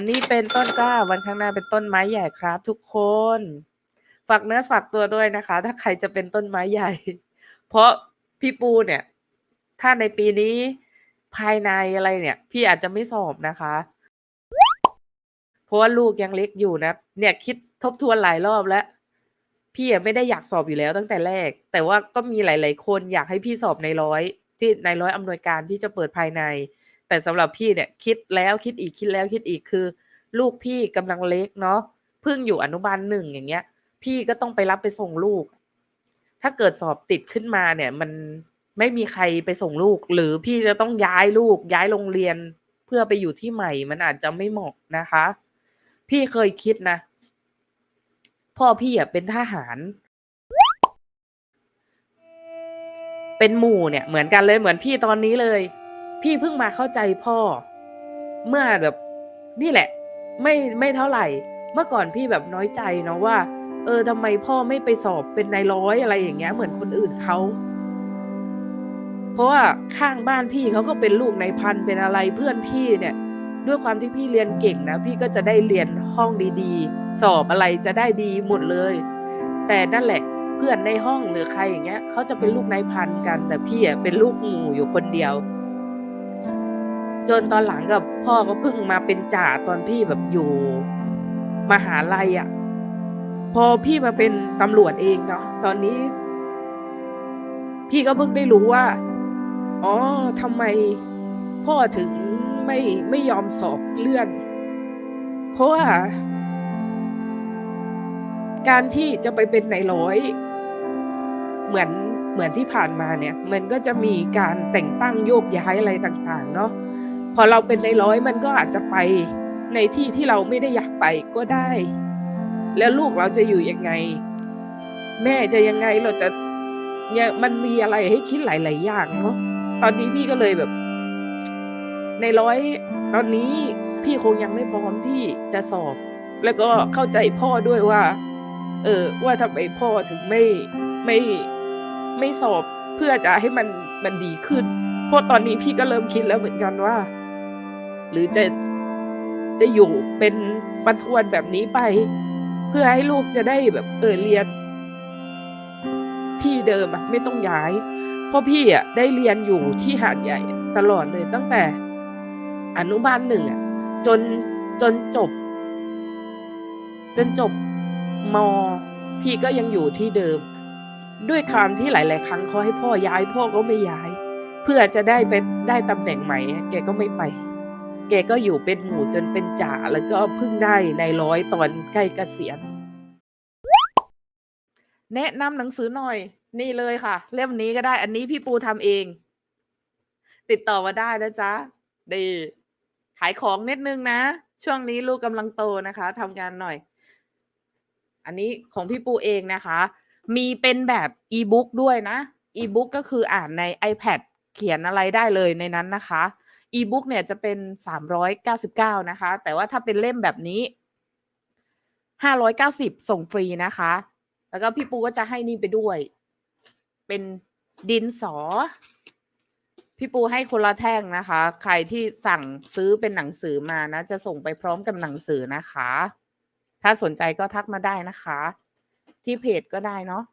วันนี้เป็นต้นกล้า วันข้างหน้าเป็นต้นไม้ใหญ่ครับ ทุกคน ฝากเนื้อฝากตัวด้วยนะคะ ถ้าใครจะเป็นต้นไม้ใหญ่ เพราะพี่ปูเนี่ย ถ้าในปีนี้ภายในอะไรเนี่ย พี่อาจจะไม่สอบนะคะ เพราะว่าลูกยังเล็กอยู่นะ เนี่ยคิดทบทวนหลายรอบแล้ว พี่ไม่ได้อยากสอบอยู่แล้วตั้งแต่แรก แต่ว่าก็มีหลาย ๆ คนอยากให้พี่สอบในร้อย ที่ในร้อยอำนวยการที่จะเปิดภายใน แต่สำหรับพี่เนี่ยคิดแล้วคิดอีกคิดแล้วคิดอีกคือ ลูกพี่กำลังเล็กเนาะเพิ่งอยู่อนุบาลหนึ่งอย่างเงี้ย พี่ก็ต้องไปรับไปส่งลูก ถ้าเกิดสอบติดขึ้นมาเนี่ย มันไม่มีใครไปส่งลูก หรือพี่จะต้องย้ายลูกย้ายโรงเรียนเพื่อไปอยู่ที่ใหม่ มันอาจจะไม่เหมาะนะคะ พี่เคยคิดนะ พ่อพี่อะเป็นทหาร เป็นหมู่เนี่ยเหมือนกันเลยเหมือนพี่ตอนนี้เลย พี่เพิ่งมาเข้าใจพ่อ เมื่อแบบนี่แหละ ไม่ไม่เท่าไหร่ เมื่อก่อนพี่แบบน้อยใจเนาะว่า เออทำไมพ่อไม่ไปสอบเป็นนายร้อยอะไรอย่างเงี้ย เหมือนคนอื่นเขาเพราะว่าข้างบ้านพี่เขาก็เป็นลูกในายพันเป็นอะไรเพื่อนพี่เนี่ย ด้วยความที่พี่เรียนเก่งนะ พี่ก็จะได้เรียนห้องดีๆ สอบอะไรจะได้ดีหมดเลย แต่นั่นแหละเพื่อนในห้องหรือใครอย่างเงี้ยเขาจะเป็นลูกนายพันกัน แต่พี่อะเป็นลูกหมู่อยู่คนเดียว จนตอนหลังกับพ่อก็เพิ่งมาเป็นจ่าตอนพี่แบบอยู่มหาลัยอะ พอพี่มาเป็นตำรวจเองเนาะตอนนี้ พี่ก็เพิ่งได้รู้ว่า อ๋อทำไมพ่อถึงไม่ไม่ยอมสอบเลื่อน เพราะว่า การที่จะไปเป็นนายร้อย เหมือนเหมือนที่ผ่านมาเนี่ย มันก็จะมีการแต่งตั้งโยกย้ายอะไรต่าง ๆ เนาะ พอเราเป็นในร้อยมันก็อาจจะไปในที่ที่เราไม่ได้อยากไปก็ได้ แล้วลูกเราจะอยู่ยังไง แม่จะยังไงเราจะเนี่ยมันมีอะไรให้คิดหลาย ๆ อย่างเนาะตอนนี้พี่ก็เลยแบบ ในร้อยตอนนี้พี่คงยังไม่พร้อมที่จะสอบ แล้วก็เข้าใจพ่อด้วยว่า เออ ว่าทำไมพ่อถึงไม่ไม่ไม่สอบเพื่อจะให้มันมันดีขึ้น เพราะตอนนี้พี่ก็เริ่มคิดแล้วเหมือนกันว่า หรือจะจะอยู่เป็นบรรทวนแบบนี้ไป เพื่อให้ลูกจะได้แบบเออเรียน ที่เดิมอะไม่ต้องย้ายเพราะพี่อะได้เรียนอยู่ที่หาดใหญ่ตลอดเลยตั้งแต่ อนุบาลหนึ่งอะจนจนจบ จนจบมพี่ก็ยังอยู่ที่เดิม ด้วยความที่หลาย ๆ ครั้งเขาให้พ่อย้ายพ่อก็ไม่ย้าย เพื่อจะได้เป็นได้ตำแหน่งใหม่แกก็ไม่ไป แกก็อยู่เป็นหมู่จนเป็นจ่าแล้วก็เพิ่งได้ในร้อยตอนใกล้เกษียณ แนะนำหนังสือหน่อย นี่เลยค่ะ เล่มนี้ก็ได้ อันนี้พี่ปูทำเอง ติดต่อมาได้นะจ๊ะดีขายของนิดนึงนะ ช่วงนี้ลูกกำลังโตนะคะทำงานหน่อย อันนี้ของพี่ปูเองนะคะ มีเป็นแบบอีบุ๊กด้วยนะอีบุ๊กก็คืออ่านใน iPad เขียนอะไรได้เลยในนั้นนะคะ อีบุ๊กเนี่ยจะเป็น 399 นะคะ แต่ว่าถ้าเป็นเล่มแบบนี้ 590 ส่งฟรีนะคะ แล้วก็พี่ปูก็จะให้นี่ไปด้วย เป็นดินสอ พี่ปูให้คนละแท่งนะคะ ใครที่สั่งซื้อเป็นหนังสือมานะ จะส่งไปพร้อมกับหนังสือนะคะ ถ้าสนใจก็ทักมาได้นะคะ ที่เพจก็ได้เนาะ